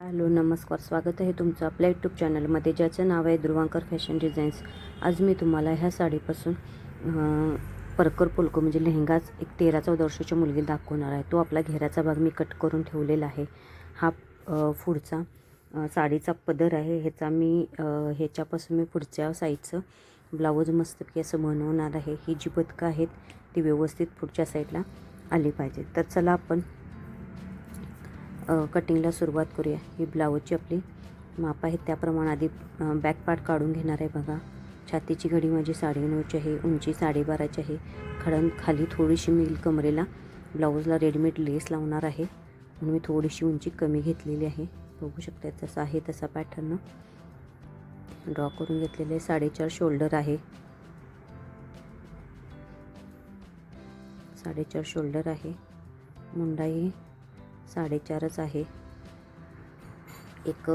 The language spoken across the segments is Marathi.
हॅलो नमस्कार. स्वागत आहे तुमचं आपल्या यूट्यूब चॅनलमध्ये ज्याचं नाव आहे ध्रुवांकर फॅशन डिझाईन्स आज मी तुम्हाला ह्या साडीपासून परकर पोलको म्हणजे लेहंगाच एक तेरा चौदा वर्षाच्या मुलगी दाखवणार आहे. तो आपला घेराचा भाग मी कट करून ठेवलेला आहे. हा पुढचा साडीचा पदर आहे. ह्याचा मी ह्याच्यापासून मी पुढच्या साईडचं ब्लाऊज मस्तपैकी असं बनवणार आहे. ही जी पदकं आहेत ती व्यवस्थित पुढच्या साईडला आली पाहिजे तर चला आपण कटिंगला सुरुवात करूया. ही ब्लाऊजची आपली माप आहे. त्याप्रमाणे आधी बॅक पार्ट काढून घेणार आहे बघा. छातीची घडी माझी साडेनऊची आहे. उंची साडेबाराची आहे. खडन खाली थोडीशी मी कमरेला. ब्लाऊजला रेडीमेड लेस लावणार आहे. म्हणून मी थोडीशी उंची कमी घेतलेली आहे. बघू शकता तसा आहे तसा पॅटर्न ड्रॉ करून घेतलेले आहे. साडेचार शोल्डर आहे. साडेचार शोल्डर आहे. मुंडाई साडेचारच आहे. एक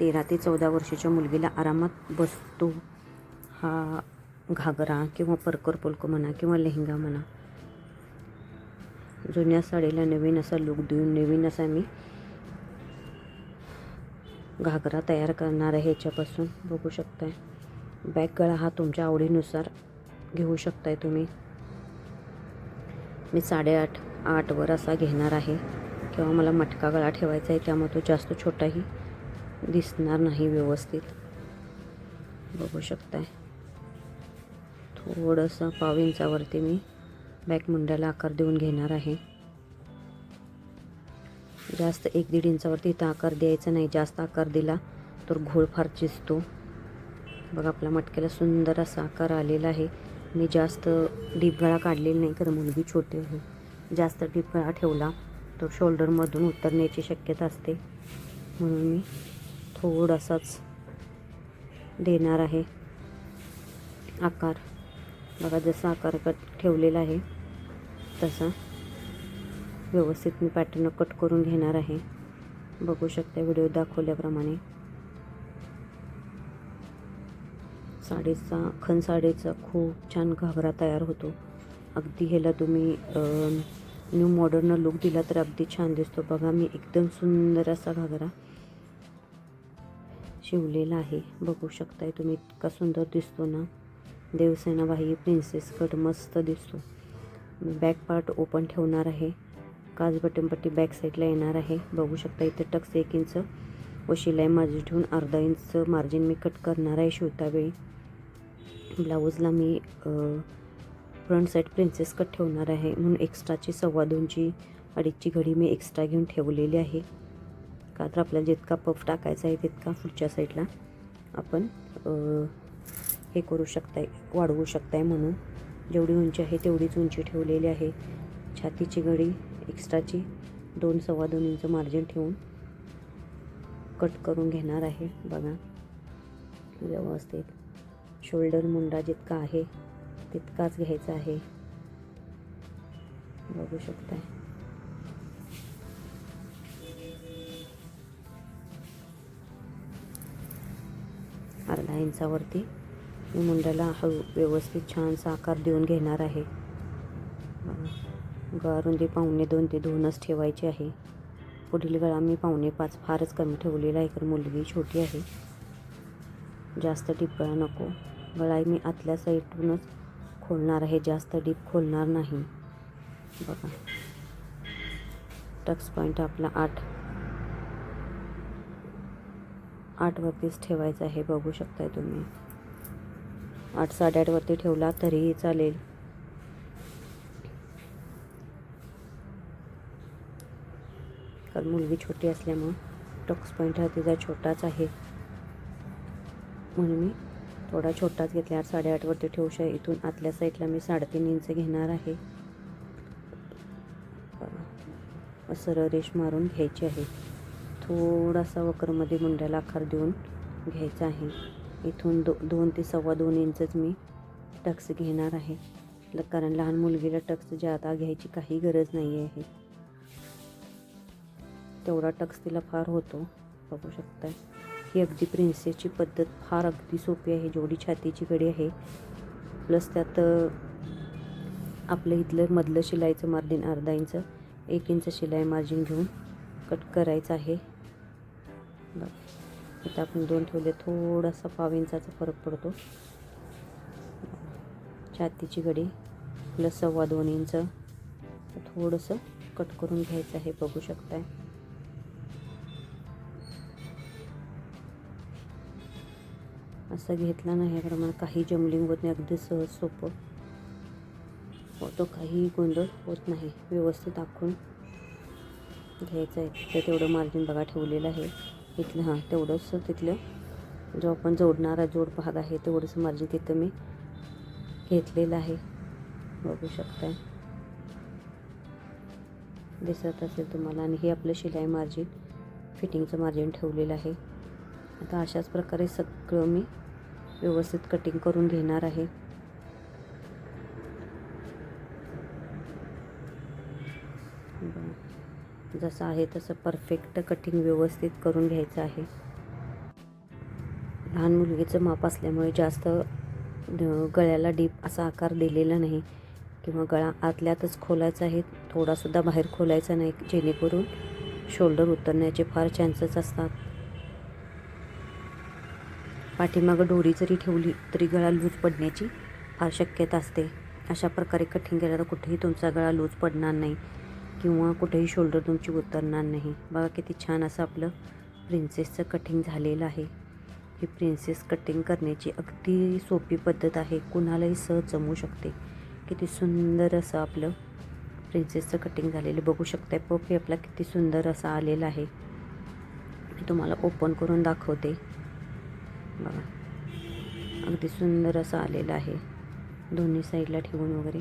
तेरा ते चौदा वर्षाच्या मुलगीला आरामात बसतो. हा घागरा किंवा परकर पोलको म्हणा किंवा लेहंगा म्हणा. जुन्या साडीला नवीन असा लुक देऊन नवीन असा मी घागरा तयार करणार आहे ह्याच्यापासून बघू शकताय. बॅक गळा हा तुमच्या आवडीनुसार घेऊ शकताय तुम्ही. मी साडेआठ आठवर असा घेणार आहे. किंवा मला मटका गळा ठेवायचा आहे त्यामुळे तो जास्त छोटाही दिसणार नाही व्यवस्थित. बघू शकताय. थोडंसं पाव इंचावरती मी बॅक मुंड्याला आकार देऊन घेणार आहे. जास्त एक दीड इंचावरती इथं आकार द्यायचा नाही जास्त आकार दिला तर घोळ फार चिजतो बघा आपल्या मटक्याला सुंदर असा आकार आलेला आहे. मी जास्त डीप गळा काढलेला नाही कारण मुलगी छोटी आहे. जास्त डीप गळा ठेवला तो शोल्डरमधून उतरण्याची शक्यता असते. म्हणून मी थोडासाच देणार आहे आकार. बघा जसा आकार कट ठेवलेला आहे तसा व्यवस्थित मी पॅटर्न कट करून घेणार आहे. बघू शकता व्हिडिओ दाखवल्याप्रमाणे. साडीचा खण साडीचा खूप छान घागरा तयार होतो. अगदी ह्याला तुम्ही न्यू मॉडर्न लुक दिला तर अगदी छान दिसतो. बघा मी एकदम सुंदर असा घागरा शिवलेला आहे. बघू शकताय तुम्ही इतका सुंदर दिसतो ना. देवसेनाबाई प्रिन्सेस कट मस्त दिसतो. बॅक पार्ट ओपन ठेवणार आहे. काच बटनपट्टी बॅक साईडला येणार आहे. बघू शकता इथे टक्स एक इंच व शिलाई मार्जिन ठेवून अर्धा इंच मार्जिन मी कट करणार आहे शिवतावेळी ब्लाऊजला मी फ्रंट साईड प्रिन्सेस कट ठेवणार आहे. म्हणून एक्स्ट्राची सव्वा दोनची अडीचची घडी मी एक्स्ट्रा घेऊन ठेवलेली आहे. का तर आपल्याला जितका पफ टाकायचा आहे तितका पुढच्या साईडला आपण हे करू शकताय वाढवू शकताय म्हणून. जेवढी उंची आहे तेवढीच उंची ठेवलेली आहे. छातीची घडी एक्स्ट्राची दोन सव्वा दोन इंच मार्जिन ठेवून कट करून घेणार आहे. बघा. व्यवस्थित. शोल्डर मुंडा जितका आहे तितकाच घ्यायचा आहे. बघू शकताय. अर्धा इंचावरती मी मुंड्याला हळू व्यवस्थित छानसा आकार देऊन घेणार आहे. बघा. गळारुंदी पाहुणे दोन ते दोनच ठेवायची आहे. पुढील गळा मी पाहुणे पाच फारच कमी ठेवलेला आहे कारण मुलगी छोटी आहे. जास्त टिपळा नको. गळा मी आतल्या साईडूनच खोलणार आहे जास्त डीप खोलणार नाही. बघा. टक्स पॉईंट आपला आठ. आठवरतीच ठेवायचा आहे बघू शकताय तुम्ही. आठ साडेआठवरती ठेवला तरीही चालेल. कारण मुलगी छोटी असल्यामुळं टक्स पॉईंट हा तिचा छोटाच आहे. म्हणून मी थोडा छोटाच घेतला साडेआठवरती ठेवू इथून आतल्या साईडला मी साडेतीन इंच घेणार आहे. सरळ रेश मारून घ्यायची आहे. थोडासा वक्रमध्ये मुंड्याला आकार देऊन घ्यायचा आहे. इथून दो दोन ते सव्वा दोन इंचच मी टक्स घेणार आहे. कारण लहान मुलगीला टक्स जादा घ्यायची काही गरज नाही आहे तेवढा टक्स तिला फार होतो. बघू शकता ही अगदी प्रिन्सेसची पद्धत फार अगदी सोपी आहे जेवढी छातीची घडी आहे. प्लस त्यात आपलं इथलं मधलं शिलाईचं मार्जिन अर्धा इंच एक इंच शिलाई मार्जिन घेऊन कट करायचं आहे. बघ इथं आपण दोन ठेवले थोडासा पाव इंचाचा फरक पडतो. छातीची गडी प्लस सव्वा दोन इंच. थोडंसं कट करून घ्यायचं आहे बघू शकताय. असं घेतला नाही याप्रमाणे काही जमलिंग होत नाही. अगदी सहज सोपं. होतो काही गोंधळ होत नाही. व्यवस्थित आखून घ्यायचं आहे. ते तेवढं मार्जिन बघा ठेवलेलं आहे. इथलं हां तेवढंच तिथलं. जो आपण जोडणारा जोड भाग आहे तेवढंच मार्जिन तिथं मी घेतलेलं आहे. बघू शकताय. दिसत असेल तुम्हाला. आणि हे आपलं शिलाई मार्जिन फिटिंगचं मार्जिन ठेवलेलं आहे. आता अशाच प्रकारे सगळं मी व्यवस्थित कटिंग करून घेणार आहे. जसं आहे तसं परफेक्ट कटिंग व्यवस्थित करून घ्यायचं आहे. लहान मुलगीचं माप असल्यामुळे जास्त गळ्याला डीप असा आकार दिलेला नाही किंवा गळा आतल्यातच खोलायचा आहे. थोडासुद्धा बाहेर खोलायचा नाही जेणेकरून शोल्डर उतरण्याचे फार चान्सेस असतात. पाठीमागं डोरी जरी ठेवली तरी गळा लूज पडण्याची फार शक्यता असते. अशा प्रकारे कटिंग केलं तर कुठेही तुमचा गळा लूज पडणार नाही किंवा कुठेही शोल्डर तुमची उतरणार नाही. बघा किती छान असं आपलं प्रिन्सेसचं कटिंग झालेलं आहे. ही प्रिन्सेस कटिंग करण्याची अगदी सोपी पद्धत आहे. कुणालाही सहज जमू शकते. किती सुंदर असं आपलं प्रिन्सेसचं कटिंग झालेलं. बघू शकताय पपी आपला किती सुंदर असा आलेला आहे. मी तुम्हाला ओपन करून दाखवते. बघा अगदी सुंदर असं आलेलं आहे. दोन्ही साईडला ठेवून वगैरे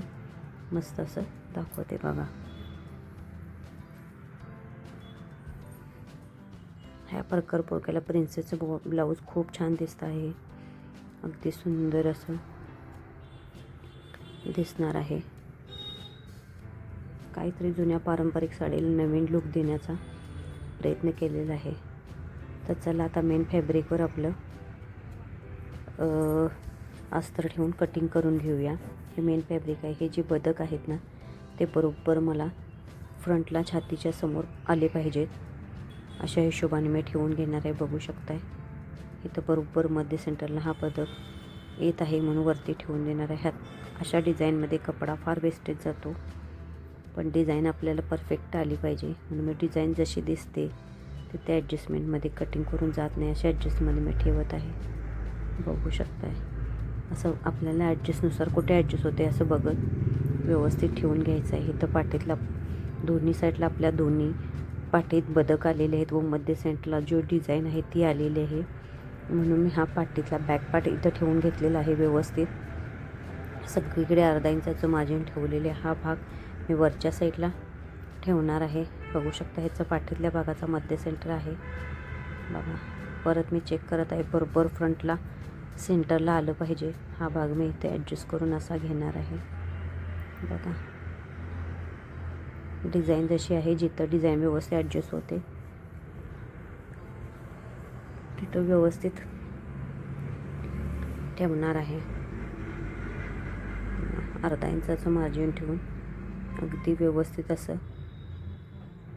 मस्त असं दाखवते बघा. ह्या प्रकार पोरक्याला प्रिन्सेसचं ब्लाऊज खूप छान दिसत आहे. अगदी सुंदर असं दिसणार आहे. काहीतरी जुन्या पारंपरिक साडीला नवीन लुक देण्याचा प्रयत्न केलेला आहे. तर चला आता मेन फॅब्रिकवर आपलं अस्तर ठेवून कटिंग करून घेऊया. हे मेन फॅब्रिक आहे हे जे बदक आहेत ना ते बरोबर मला फ्रंटला छातीच्या समोर आले पाहिजेत. अशा हिशोबाने मी ठेवून घेणार आहे बघू शकताय. इथं बरोबर मध्य सेंटरला हा पदक येत आहे म्हणून वरती ठेवून देणार आहे. ह्यात अशा डिझाईनमध्ये कपडा फार वेस्टेज जातो. पण डिझाईन आपल्याला परफेक्ट आली पाहिजे. म्हणून मी डिझाईन जशी दिसते ते त्या ॲडजस्टमेंटमध्ये कटिंग करून जात नाही. अशा ॲडजस्टमध्ये मी ठेवत आहे. बघू शकताय. असं आपल्याला ॲडजस्टनुसार कुठे ॲडजस्ट होते असं बघत व्यवस्थित ठेवून घ्यायचं आहे इथं पाठीतला दोन्ही साईडला आपल्या दोन्ही पाठीत बदक आलेले आहेत व मध्य सेंटरला जो डिझाईन आहे ती आलेली आहे. म्हणून मी हा पाठीतला बॅक पार्ट इथं ठेवून घेतलेला आहे व्यवस्थित. सगळीकडे अर्धा इंचाचं मार्जिन ठेवलेले हा भाग मी वरच्या साईडला ठेवणार आहे. बघू शकता ह्याचं पाठीतल्या भागाचा मध्य सेंटर आहे. बघा परत मी चेक करत आहे. बरोबर फ्रंटला सेंटरला आलं पाहिजे. हा भाग मी इथे ॲडजस्ट करून असा घेणार आहे. बघा. डिझाईन जशी आहे जिथं डिझाईन व्यवस्थित ॲडजस्ट होते तिथं व्यवस्थित ठेवणार आहे. अर्धा इंचाचं मार्जिन ठेवून अगदी व्यवस्थित असं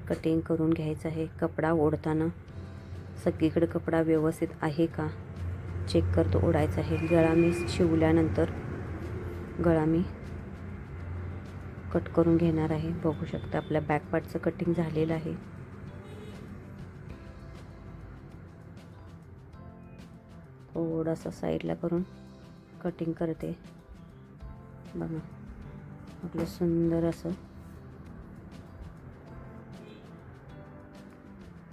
कटिंग करून घ्यायचं आहे. कपडा ओढताना सगळीकडे कपडा व्यवस्थित आहे का? चेक करतो ओढायचा आहे. गळा मी शिवल्यानंतर गळा मी कट करून घेणार आहे. बघू शकता आपल्या बॅक पार्टचं कटिंग झालेलं आहे. थोडासा साईडला करून कटिंग करते. बघा आपलं सुंदर असं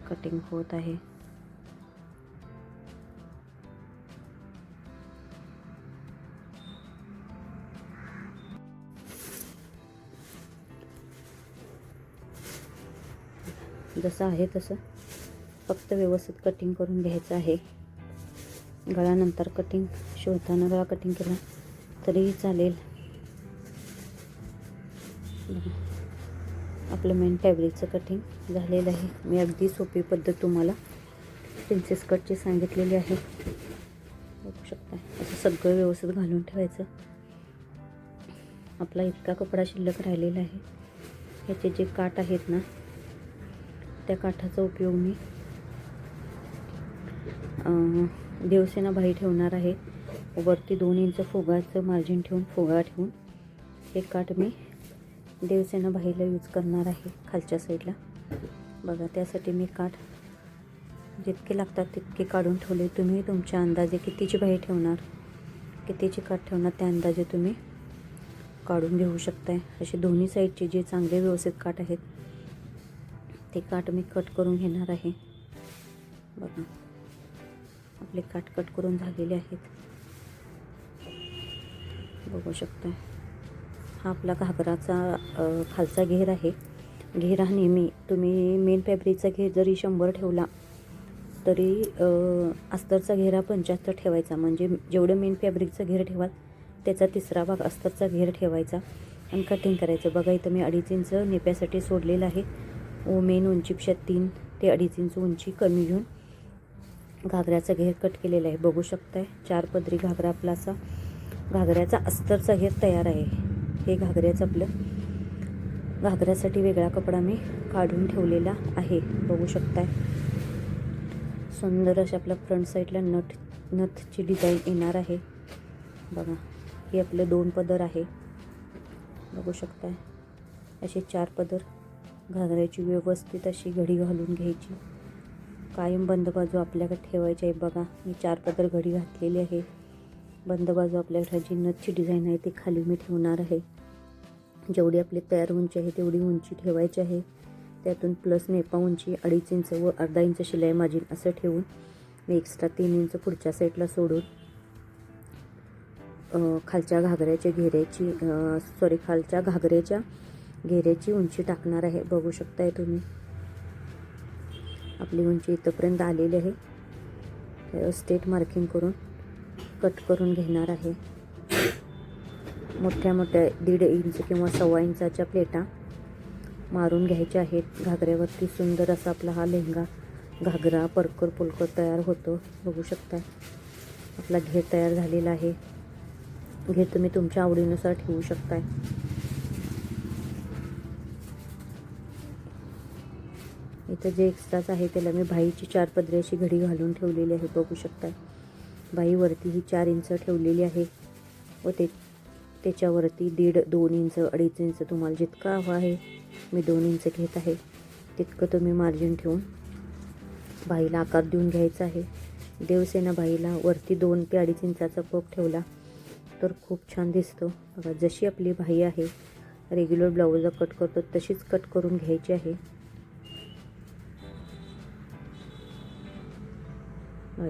कटिंग होत आहे. जसं आहे तसं फक्त व्यवस्थित कटिंग करून घ्यायचं आहे. गळ्यानंतर कटिंग शिवताना गळा कटिंग केला तरीही चालेल. आपलं मेन फॅब्रिकचं कटिंग झालेलं आहे. मी अगदी सोपी पद्धत तुम्हाला प्रिन्सेस कटची सांगितलेली आहे. बघू शकता. असं सगळं व्यवस्थित घालून ठेवायचं. आपला इतका कपडा शिल्लक राहिलेला आहे. ह्याचे जे काट आहेत ना त्या काठाचा उपयोग मी देवसेना भाई ठेवणार आहे. वरती दोन इंच फुगाचं मार्जिन ठेवून फुगा ठेवून हे काठ मी देवसेना बाहीला यूज करणार आहे खालच्या साईडला बघा त्यासाठी मी काठ जितके लागतात तितके काढून ठेवले. तुम्ही तुमच्या अंदाजे कितीची बाई ठेवणार? कितीची काठ ठेवणार? त्या अंदाजे तुम्ही काढून घेऊ शकताय. असे दोन्ही साईडचे जे चांगले व्यवस्थित काठ आहेत ते काठ मी कट करून घेणार आहे. बघा. आपले काठ कट करून झालेले आहेत. बघू शकता हा आपला घागराचा खालचा घेर आहे. घेर हा नेहमी तुम्ही मेन फॅब्रिकचा घेर जरी शंभर ठेवला तरी अस्तरचा घेरा पंच्याहत्तर ठेवायचा. म्हणजे जेवढं मेन फॅब्रिकचं घेर ठेवाल त्याचा तिसरा भाग अस्तरचा घेर ठेवायचा आणि कटिंग करायचं. बघा इथं मी अडीच इंच नेप्यासाठी सोडलेलं आहे. मेन उंचीपेक्षा तीन ते अडीच इंच उंची कमी घेऊन घागऱ्याचा घेर कट केलेला आहे. बघू शकताय चार पदरी घागरा आपला असा घागऱ्याचा अस्तरचा घेर तयार आहे. हे घागऱ्याचं आपलं घागऱ्यासाठी वेगळा कपडा मी काढून ठेवलेला आहे. बघू शकताय. सुंदर अशा आपल्या फ्रंट साईडला नथ नथची डिझाईन येणार आहे. बघा हे आपलं दोन पदर आहे. बघू शकताय. असे चार पदर. घागऱ्याची व्यवस्थित अशी घडी घालून घ्यायची. कायम बंद बाजू आपल्याकडे ठेवायची आहे. बघा मी चार पदर घडी घातलेली आहे. बंद बाजू आपल्याकडे जी नथची डिझाईन आहे ती खाली मी ठेवणार आहे. जेवढी आपली तयार उंची आहे तेवढी उंची ठेवायची आहे. त्यातून प्लस नेपा उंची अडीच इंच व अर्धा इंच शिलाई मार्जिन असं ठेवून मी एक्स्ट्रा तीन इंच पुढच्या साईडला सोडून खालच्या घागऱ्याच्या घेऱ्याची सॉरी खालच्या घागऱ्याच्या घेऱ्याची उंची टाकणार आहे. बघू शकताय तुम्ही. आपली उंची इथंपर्यंत आलेली आहे. स्टेट मार्किंग करून कट करून घेणार आहे. मोठ्या मोठ्या दीड इंच किंवा सव्वा इंचाच्या प्लेटा मारून घ्यायच्या आहेत. घागऱ्यावरती सुंदर असा आपला हा लेहंगा घागरा परकर पुलकर तयार होतो. बघू शकता आपला घेर तयार झालेला आहे. घेर तुम्ही तुमच्या आवडीनुसार ठेवू शकताय. इथं जे एक्स्ट्राच आहे त्याला मी भाईची चार पदरी अशी घडी घालून ठेवलेली आहे बघू शकताय. बाईवरती ही चार इंच ठेवलेली आहे व ते त्याच्यावरती दीड दोन इंच अडीच इंच तुम्हाला जितका हवा आहे मी दोन इंच घेत आहे. तितकं तुम्ही मार्जिन ठेवून बाईला आकार देऊन घ्यायचा आहे. देवसेना बाईला वरती दोन ते अडीच इंचाचा पप ठेवला तर खूप छान दिसतो. बघा जशी आपली बाई आहे रेग्युलर ब्लाऊजला कट करतो तशीच कट करून घ्यायची आहे.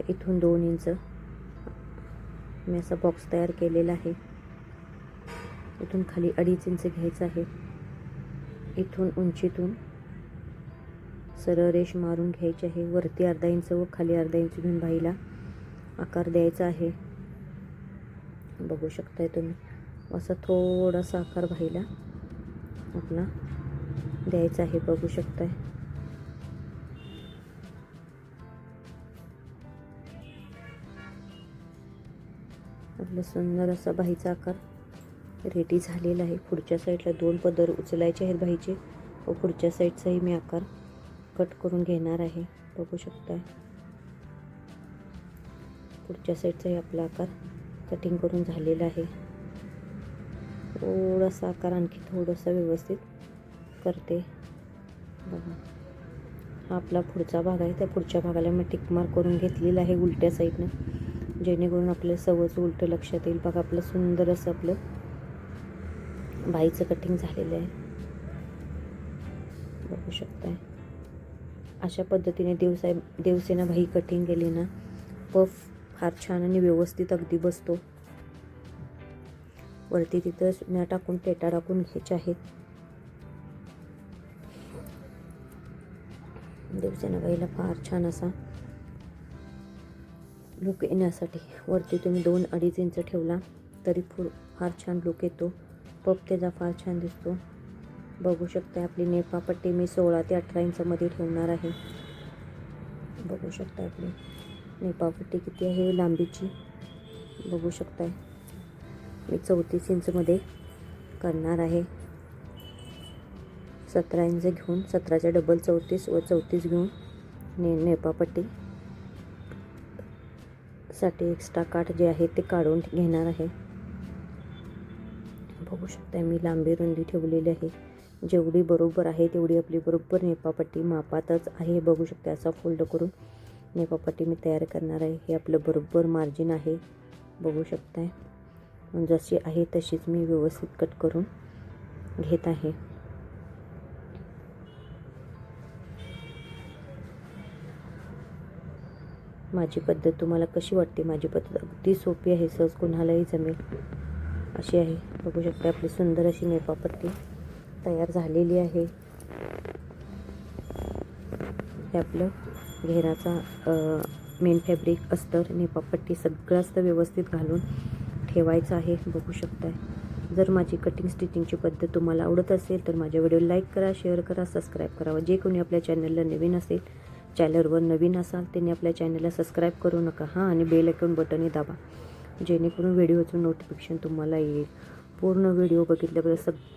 इथून दोन इंच. मी असा बॉक्स तयार केलेला आहे. इथून खाली अडीच इंच घ्यायचं आहे. इथून उंचीतून सरळ रेष मारून घ्यायची आहे. वरती अर्धा इंच व खाली अर्धा इंच घेऊन बाईला आकार द्यायचा आहे. बघू शकताय तुम्ही. असा थोडासा आकार बाईला आपला द्यायचा आहे. बघू शकताय. आपलं सुंदर असा बाईचा आकार. रेडी झालेला आहे. पुढच्या साईडला दोन पदर उचलायचे आहेत बाईचे व पुढच्या साईडचाही मी आकार कट करून घेणार आहे. बघू शकता पुढच्या साईडचाही आपला आकार कटिंग करून झालेला आहे. थोडासा आकार आणखी थोडासा व्यवस्थित करते. बघा. हा आपला पुढचा भाग आहे. त्या पुढच्या भागाला मी टिकमार करून घेतलेला आहे उलट्या साईडनं. जेणेकरून आपलं सवच उलटं लक्षात येईल. बघा आपलं सुंदर असं आपलं बाईचं कटिंग झालेलं आहे. बघू शकताय. अशा पद्धतीने देवसाय देवसेना बाई कटिंग केली ना पफ फार छान आणि व्यवस्थित अगदी बसतो. वरती तिथं सुन्या टाकून टेटा टाकून घ्यायचे आहेत. देवसेना बाईला फार छान असा लुक येण्यासाठी. वरती तुम्ही दोन अडीच इंच ठेवला तरी फुल फार छान लुक येतो. पप त्याचा फार छान दिसतो. बघू शकता आपली नेपापट्टी मी सोळा ते अठरा इंचामध्ये ठेवणार आहे. बघू शकता आपली नेपापट्टी किती आहे लांबीची. बघू शकताय. मी चौतीस इंचमध्ये करणार आहे. सतरा इंच घेऊन सतराच्या डबल चौतीस व चौतीस घेऊन ने नेपापट्टी साठी एक्स्ट्रा काठ जे आहे ते काढून घेणार आहे. बघू शकता मी लांबी रुंदी ठेवलेली आहे. जेवढी बरोबर आहे तेवढी आपली बरोबर नेपापट्टी मापातच आहे. बघू शकता असा फोल्ड करून नेपापट्टी मी तयार करणार आहे. हे आपलं बरोबर मार्जिन आहे. बघू शकताय. जशी आहे तशीच मी व्यवस्थित कट करून घेत आहे. माझी पद्धत तुम्हाला कशी वाटते? माझी पद्धत अगदी सोपी आहे सहज कुणालाही जमेल. अशी आहे. बघू शकते आपली सुंदर अशी नेपापट्टी तयार झालेली आहे. हे आपलं घेराचा मेन फॅब्रिक अस्तर नेपापट्टी सगळं असतं व्यवस्थित घालून ठेवायचं आहे. बघू शकताय. जर माझी कटिंग स्टिचिंगची पद्धत तुम्हाला आवडत असेल तर माझ्या व्हिडिओ लाईक करा शेअर करा सबस्क्राईब करा जे कोणी आपल्या चॅनलला नवीन असेल चॅनलवर नवीन असाल त्यांनी आपल्या चॅनलला सबस्क्राईब करू नका हां आणि बेल आयकॉन बटनही दाबा. जेणेकरून व्हिडिओचं नोटिफिकेशन तुम्हाला येईल. पूर्ण व्हिडिओ बघितल्याबद्दल सगळं